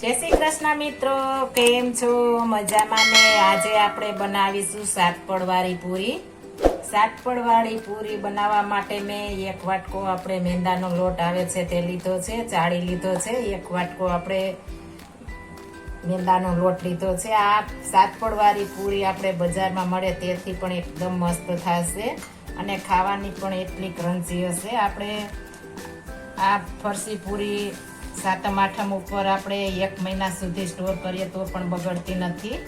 જય શ્રી કૃષ્ણ મિત્રો, કેમ છો? મજામાં ને? આજે આપણે બનાવીશું સાતપડવાળી પૂરી. સાતપડવાળી પૂરી બનાવવા માટે મેં એક વાટકો આપણે મેંદાનો લોટ આવે છે તે લીધો છે, ચાળી લીધો છે. એક વાટકો આપણે મેંદાનો લોટ લીધો છે. આ સાતપડવાળી પૂરી આપણે બજારમાં મળે તેથી પણ એકદમ મસ્ત થશે અને ખાવાની પણ એટલી ક્રંચી હશે. આપણે આ ફરસી પૂરી સાતમ આઠમ ઉપર આપણે એક મહિના સુધી સ્ટોર કરીએ તો પણ બગડતી નથી.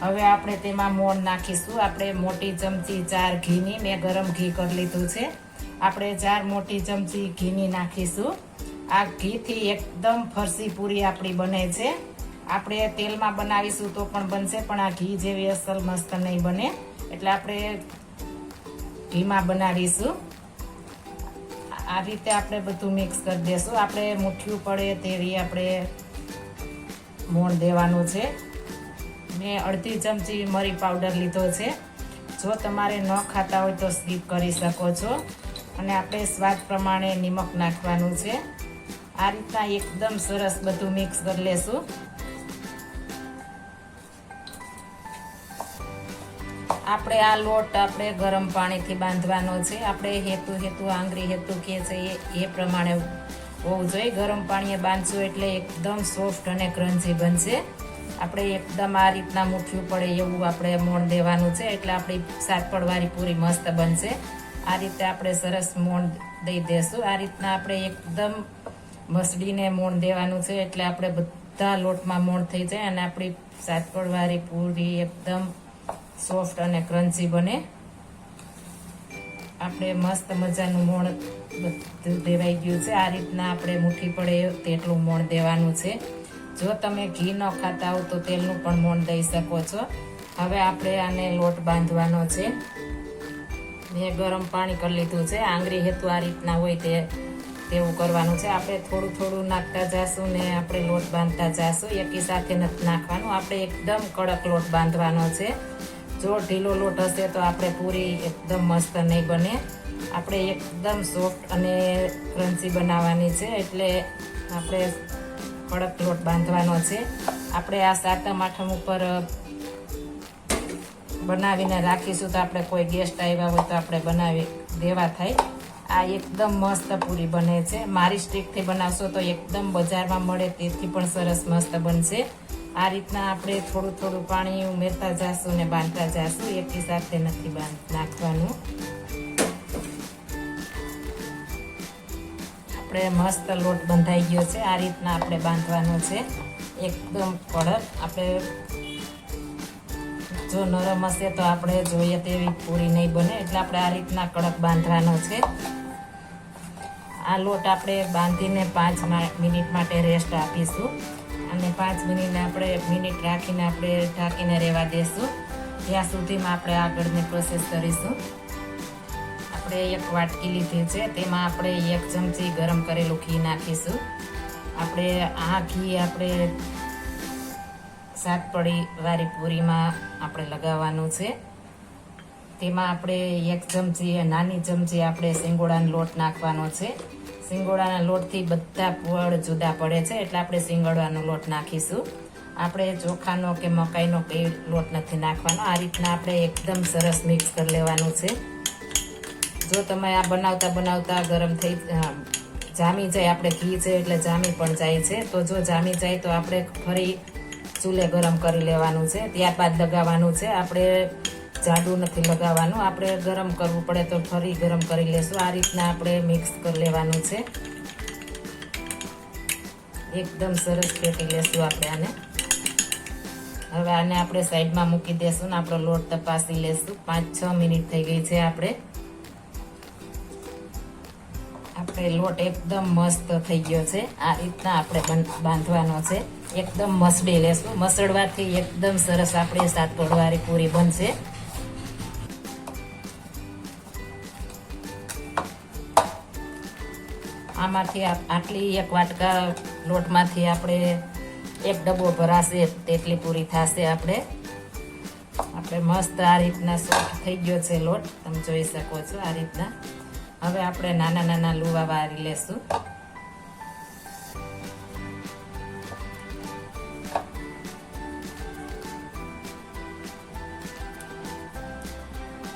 હવે આપણે તેમાં મોણ નાખીશું. આપણે મોટી ચમચી ચાર ઘીની, મેં ગરમ ઘી કરી લીધું છે. આપણે ચાર મોટી ચમચી ઘીની નાખીશું. આ ઘીથી એકદમ ફરસી પૂરી આપણી બને છે. આપણે તેલમાં બનાવીશું તો પણ બનશે, પણ આ ઘી જેવી અસલ મસ્ત નહીં બને. એટલે આપણે ઘીમાં બનાવીશું. આ રીતે આપણે બધું મિક્સ કરી દેશું. આપણે મુઠ્ઠીયું પડે તેવી આપણે મોણ દેવાનું છે. મેં અડધી ચમચી મરી પાવડર લીધો છે. જો તમારે ન ખાતા હોય તો સ્કીપ કરી શકો છો. અને આપણે સ્વાદ પ્રમાણે નિમક નાખવાનું છે. આ રીતના એકદમ સરસ બધું મિક્સ કરી લેશું. આપણે આ લોટ આપણે ગરમ પાણીથી બાંધવાનો છે. આપણે હેતુ હેતુ આંગળી હેતુ કે છે એ એ પ્રમાણે હોવું જોઈએ. ગરમ પાણીએ બાંધશું એટલે એકદમ સોફ્ટ અને ક્રન્ચી બનશે. આપણે એકદમ આ રીતના મૂઠ્યું પડે એવું આપણે મોણ દેવાનું છે. એટલે આપણી સાતપડવાળી પૂરી મસ્ત બનશે. આ રીતે આપણે સરસ મોણ દઈ દેશું. આ રીતના આપણે એકદમ મસડીને મોણ દેવાનું છે. એટલે આપણે બધા લોટમાં મોણ થઈ જાય અને આપણી સાતપડવાળી પૂરી એકદમ સોફ્ટ અને ક્રન્ચી બને. આપણે મસ્ત મજાનું મોણ બધું દેવાઈ ગયું છે. આ રીતના આપણે મુઠ્ઠી પડે તેટલું મોણ દેવાનું છે. જો તમે ઘી ન ખાતા હો તો તેલનું પણ મોણ દઈ શકો છો. હવે આપણે આને લોટ બાંધવાનો છે. મેં ગરમ પાણી કરી લીધું છે. આંગળી હેતુ આ રીતના હોય તે તેવું કરવાનું છે. આપણે થોડું થોડું નાખતા જાશું ને આપણે લોટ બાંધતા જાશું. એકી સાથે નથી નાખવાનું. આપણે એકદમ કડક લોટ બાંધવાનો છે. જો ઢીલો લોટ હશે તો આપણે પૂરી એકદમ મસ્ત નહીં બને. આપણે એકદમ સોફ્ટ અને ક્રન્ચી બનાવવાની છે એટલે આપણે કડક લોટ બાંધવાનો છે. આપણે આ સાતમ આઠમ ઉપર બનાવીને રાખીશું તો આપણે કોઈ ગેસ્ટ આવ્યા હોય તો આપણે બનાવી દેવા થાય. આ એકદમ મસ્ત પૂરી બને છે. મારી સ્ટીકથી બનાવશો તો એકદમ બજારમાં મળે તેથી પણ સરસ મસ્ત બનશે. આ રીતના આપણે થોડું થોડું પાણી ઉમેરતા જાશું ને બાંધતા જાશું. એકી સાથે નથી નાખવાનું. આપણે મસ્ત લોટ બંધાઈ ગયો છે. આ રીતના આપણે બાંધવાનો છે. એકદમ કડક. આપણે જો નરમ હશે તો આપણે જોઈએ તેવી પૂરી નહીં બને. એટલે આપણે આ રીતના કડક બાંધવાનો છે. આ લોટ આપણે બાંધીને પાંચ મિનિટ માટે રેસ્ટ આપીશું. અને પાંચ મિનિટ આપણે મિનિટ રાખીને આપણે ઢાંકીને રહેવા દેશું. ત્યાં સુધીમાં આપણે આગળની પ્રોસેસ કરીશું. આપણે એક વાટકી લીધી છે, તેમાં આપણે એક ચમચી ગરમ કરેલું ઘી નાખીશું. આપણે આ ઘી આપણે સાતપડી વાળી પૂરીમાં આપણે લગાવવાનું છે. તેમાં આપણે એક ચમચી, નાની ચમચી આપણે સિંગોડાનો લોટ નાખવાનો છે. સિંગોડાના લોટથી બધા પડ જુદા પડે છે, એટલે આપણે સિંગોડાનો લોટ નાખીશું. આપણે ચોખાનો કે મકાઈનો કંઈ લોટ નથી નાખવાનો. આ રીતના આપણે એકદમ સરસ મિક્સ કરી લેવાનું છે. જો તમે આ બનાવતા બનાવતા ગરમ થઈ જામી જાય, આપણે ઘી છે એટલે જામી પણ જાય છે. તો જો જામી જાય તો આપણે ફરી ચૂલે ગરમ કરી લેવાનું છે. ત્યારબાદ લગાવવાનું છે. આપણે જાડું નથી લગાવવાનું. આપણે ગરમ કરવું પડે તો ફરી ગરમ કરી લેશું. આ રીતના આપણે મિક્સ કરી લેવાનું છે. એકદમ સરસ ફેટી લેશું આપણે આને. હવે આને આપણે સાઈડમાં મૂકી દેશું ને આપણો લોટ તપાસી લેશું. પાંચ છ મિનિટ થઈ ગઈ છે આપણે. આપણે લોટ એકદમ મસ્ત થઈ ગયો છે. આ રીતના આપણે બાંધવાનો છે. એકદમ મસડી લેશું. મસળવાથી એકદમ સરસ આપણી સાત પડવાળી પૂરી બનશે. આમાંથી આટલી એક વાટકા લોટમાંથી આપણે એક ડબ્બો ભરાશે, તેટલી પૂરી થશે આપણે. આપણે મસ્ત આ રીતના સોફ્ટ થઈ ગયો છે લોટ, તમે જોઈ શકો છો આ રીતના. હવે આપણે નાના નાના લુવા વારી લેશું.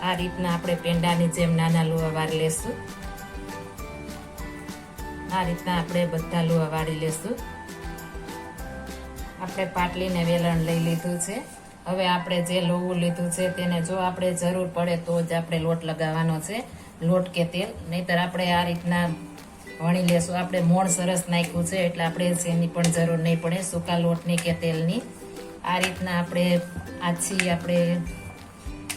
આ રીતના આપણે પેંડાની જેમ નાના લુવા વારી લેશું. આ રીતના આપણે બધા લુવા વાળી લેશું. આપણે પાટલીને વેલણ લઈ લીધું છે. હવે આપણે જે લોવું લીધું છે તેને જો આપણે જરૂર પડે તો જ આપણે લોટ લગાવવાનો છે. લોટ કે તેલ. નહીતર આપણે આ રીતના વણી લેશું. આપણે મોણ સરસ નાખ્યું છે એટલે આપણે જેની પણ જરૂર નહીં પડે સૂકા લોટની કે તેલની. આ રીતના આપણે આછી આપણે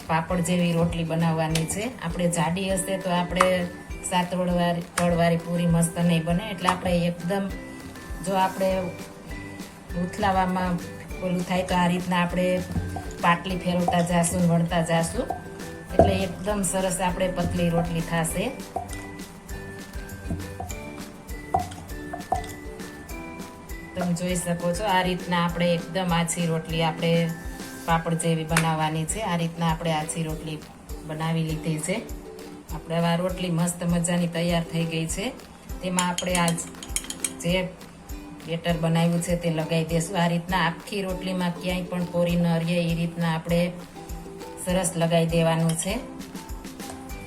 પાપડ જેવી રોટલી બનાવવાની છે. આપણે જાડી હશે તો આપણે સાત વડવાળી તળવાળી પૂરી મસ્ત નહીં બને. એટલે આપણે એકદમ જો આપણે ઉથલાવામાં પેલું થાય તો આ રીતના આપણે પાટલી ફેરવતા જાશું વણતા જાશું. એટલે એકદમ સરસ આપણે પતલી રોટલી થશે. તમે જોઈ શકો છો આ રીતના આપણે એકદમ આછી રોટલી આપણે પાપડ જેવી બનાવવાની છે. આ રીતના આપણે આછી રોટલી બનાવી લીધી છે. આપણે આ રોટલી મસ્ત મજાની તૈયાર થઈ ગઈ છે. તેમાં આપણે આ જે બેટર બનાવ્યું છે તે લગાવી દઈશું આ રીતના આખી રોટલીમાં ક્યાંય પણ કોરી ન રહીએ એ રીતના આપણે સરસ લગાવી દેવાનું છે.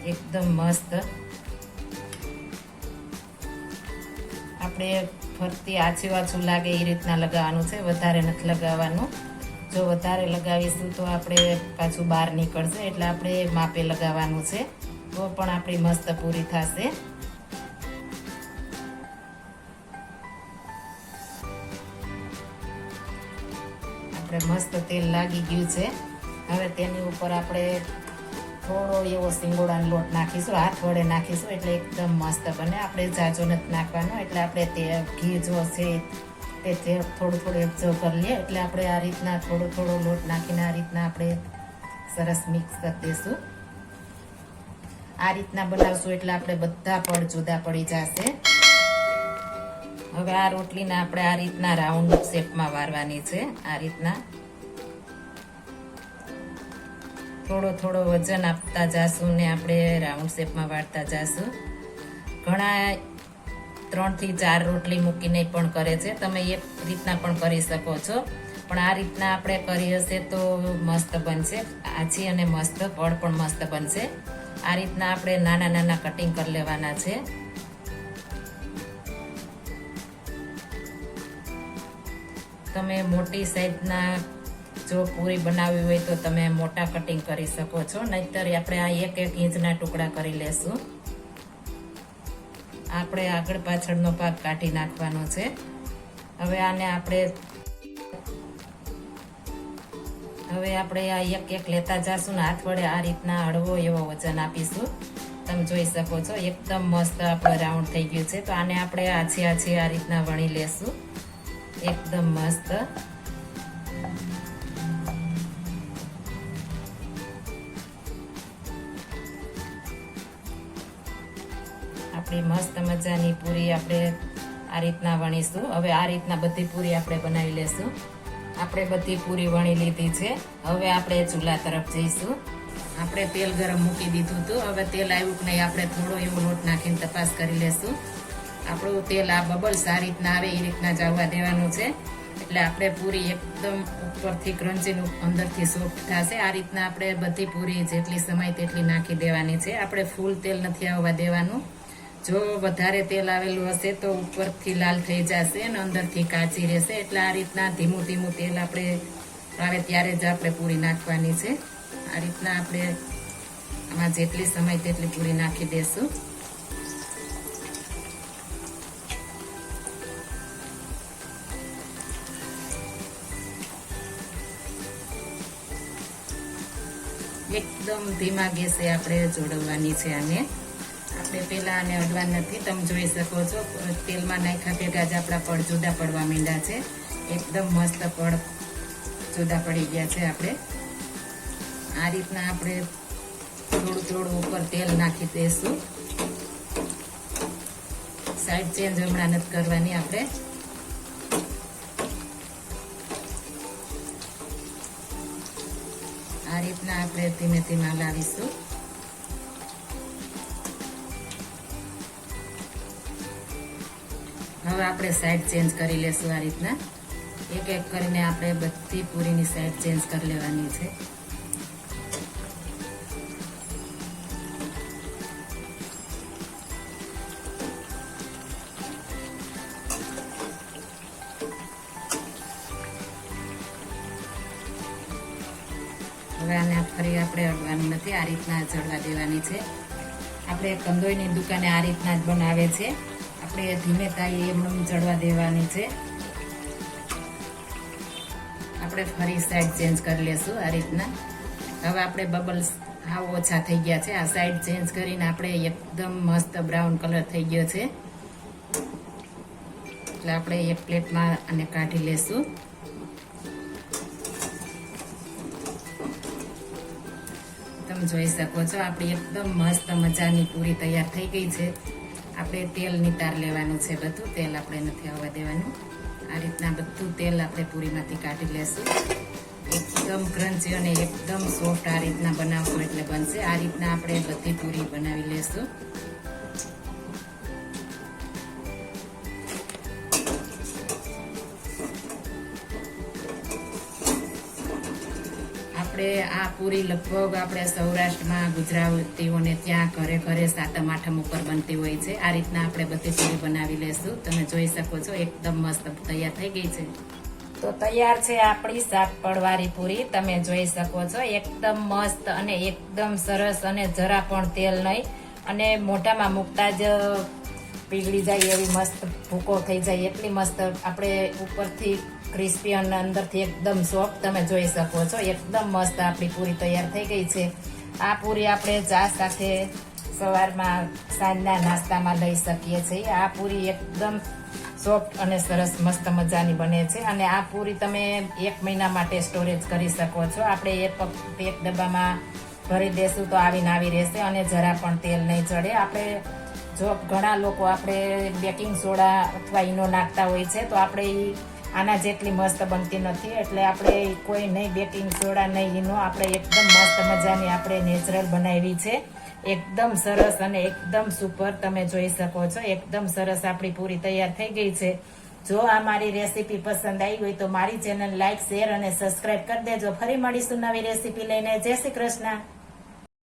એકદમ મસ્ત. આપણે ફરતી આછું આછું લાગે એ રીતના લગાવવાનું છે. વધારે નથી લગાવવાનું. જો વધારે લગાવીશું તો આપણે પાછું બહાર નીકળશે, એટલે આપણે માપે લગાવવાનું છે. તો પણ આપણી મસ્ત પૂરી થશે. આપણે મસ્ત તેલ લાગી ગયું છે. હવે તેની ઉપર આપણે થોડો એવો સિંગોડાનો લોટ નાખીશું. હાથ વડે નાખીશું એટલે એકદમ મસ્ત બને. આપણે જાજો નથી નાખવાનો, એટલે આપણે તે ઘી જો છે તે થોડું થોડું એબ્ઝર્વ કરી લઈએ. એટલે આપણે આ રીતના થોડો થોડો લોટ નાખીને આ રીતના આપણે સરસ મિક્સ કરી દઈશું. આ રીતના બનાવશું એટલે આપણે બધા પડ જુદા પડી જશે. હવે આ રોટલીને આપણે આ રીતના રાઉન્ડ શેપમાં વારવાની છે. આ રીતના થોડો થોડો વજન આપતા જાશું ને આપણે રાઉન્ડ શેપમાં વાળતા જાશું. ઘણા ત્રણથી ચાર રોટલી મૂકીને પણ કરે છે. તમે એ રીતના પણ કરી શકો છો. પણ આ રીતના આપણે કરી હશે તો મસ્ત બનશે. આછી અને મસ્ત પડ પણ મસ્ત બનશે. આ રીતના આપણે નાના નાના કટિંગ કરી લેવાના છે. તમે મોટી સાઈઝના જો પૂરી બનાવવી હોય તો તમે મોટા કટિંગ કરી શકો છો. નહીતર આપણે આ એક એક ઇંચના ટુકડા કરી લેશું. આપણે આગળ પાછળનો ભાગ કાઢી નાખવાનો છે. હવે આને આપણે હવે આપણે આ એક એક લેતા જશું ને હાથ વડે આ રીતના હળવો એવો વજન આપીશું. તમે જોઈ શકો છો, એકદમ મસ્ત આપણો રાઉન્ડ થઈ ગયું છે. તો આને આપણે આછી આછી આ રીતના વણી લેશું. એકદમ મસ્ત. આપણી મસ્ત મજાની પૂરી આપણે આ રીતના વણીશું. હવે આ રીતના બધી પૂરી આપણે બનાવી લેશું. આપણે બધી પૂરી વણી લીધી છે. હવે આપણે ચૂલા તરફ જઈશું. આપણે તેલ ગરમ મૂકી દીધું હતું. હવે તેલ આવ્યું કે નહીં આપણે થોડો એવો લોટ નાખીને તપાસ કરી લેશું. આપણું તેલ આ બબલ્સ આ રીતના આવે એ રીતના જ આવવા દેવાનું છે. એટલે આપણે પૂરી એકદમ ઉપરથી ક્રંચીનું અંદરથી સોફ્ટ થશે. આ રીતના આપણે બધી પૂરી જેટલી સમય તેટલી નાખી દેવાની છે. આપણે ફૂલ તેલ નથી આવવા દેવાનું. જો વધારે તેલ આવેલું હશે તો ઉપરથી લાલ થઈ જશે અને અંદરથી કાચી રહેશે. એટલે આ રીતના ધીમું ધીમું તેલ આપણે આવે ત્યારે જ આપણે પૂરી નાખવાની છે. આ રીતના આપણે આમાં જેટલી સમય તેટલી પૂરી નાખી દેશું. એકદમ ધીમા ગેસે આપણે જોડવાની છે આને. આપણે પેલા અને અડવા નથી. તમે જોઈ શકો છો, તેલમાં નાખ્યા ભેગા જ આપણા પડ જુદા પડવા માંડ્યા છે. એકદમ મસ્ત પડ જુદા પડી ગયા છે આપણે. આ રીતના આપણે થોડું થોડું ઉપર તેલ નાખી દઈશું સાઈડ ચેન્જ હમણાં નથી કરવાની આપણે. આ રીતના આપણે ધીમે ધીમે લાવીશું હવે આપણે સાઈડ ચેન્જ કરી લેશું આ રીતના. એક એક કરીને આપણે બધી પૂરીની સાઈડ ચેન્જ કરી લેવાની છે. હવે આને ફરી આપણે અડવાનું નથી, આ રીતના જળવા દેવાની છે. આપણે કંદોઈની દુકાને આ રીતના જ બનાવે છે. આપણે ધીમે તાઈએ એમ ચડવા દેવાની છે. આપણે ફરી સાઈડ ચેન્જ કરી લેશું આ રીતના. હવે આપણે બબલ્સ હાવ ઓછા થઈ ગયા છે. આ સાઈડ ચેન્જ કરીને આપણે એકદમ મસ્ત બ્રાઉન કલર થઈ ગયો છે. એટલે આપણે એક પ્લેટમાં આને કાઢી લેશું. તમે જોઈ શકો છો, આપણી એકદમ મસ્ત મજાની પૂરી તૈયાર થઈ ગઈ છે. આપણે તેલ નિતાર લેવાનું છે બધું. તેલ આપણે નથી આવવા દેવાનું. આ રીતના બધું તેલ આપણે પૂરીમાંથી કાઢી લેશું. એકદમ ક્રન્ચી અને એકદમ સોફ્ટ આ રીતના બનાવશું એટલે બનશે. આ રીતના આપણે બધી પૂરી બનાવી લેશું. આપણે આ પૂરી લગભગ આપણે સૌરાષ્ટ્રમાં, ગુજરાતીઓને ત્યાં ઘરે ઘરે સાતમ, આઠમ ઉપર બનતી હોય છે. આ રીતના આપણે બધી પૂરી બનાવી લેશું. તમે જોઈ શકો છો, એકદમ મસ્ત તૈયાર થઈ ગઈ છે. તો તૈયાર છે આપણી સાત પડવારી પૂરી. તમે જોઈ શકો છો, એકદમ મસ્ત અને એકદમ સરસ અને જરા પણ તેલ નહીં. અને મોઢામાં મૂકતા જ પીગળી જાય એવી મસ્ત ભૂકો થઈ જાય. એટલી મસ્ત આપણે ઉપરથી ક્રિસ્પી અને અંદરથી એકદમ સોફ્ટ તમે જોઈ શકો છો. એકદમ મસ્ત આપણી પૂરી તૈયાર થઈ ગઈ છે. આ પૂરી આપણે ચા સાથે સવારમાં સાંજના નાસ્તામાં લઈ શકીએ છીએ. આ પૂરી એકદમ સોફ્ટ અને સરસ મસ્ત મજાની બને છે અને આ પૂરી તમે એક મહિના માટે સ્ટોરેજ કરી શકો છો. આપણે એક એક ડબ્બામાં ભરી દેશું તો આવીને આવી રહેશે અને જરા પણ તેલ નહીં ચડે. આપણે જો ઘણા લોકો આપણે બેકિંગ સોડા અથવા ઈનો નાખતા હોય છે તો આપણે ઈ આના જેટલી મસ્ત બનતી નથી, એટલે આપણે કોઈ નહીં બેકિંગ સોડા નહીં ઈનો, આપણે એકદમ મસ્ત મજાની આપણે નેચરલ બનાવી છે. એકદમ સરસ અને એકદમ સુપર તમે જોઈ શકો છો. એકદમ સરસ આપણી પૂરી તૈયાર થઈ ગઈ છે. જો આ મારી રેસીપી પસંદ આવી હોય તો મારી ચેનલ લાઈક, શેર અને સબસ્ક્રાઇબ કરી દેજો. ફરી મળીશું નવી રેસીપી લઈને. જય શ્રી કૃષ્ણ.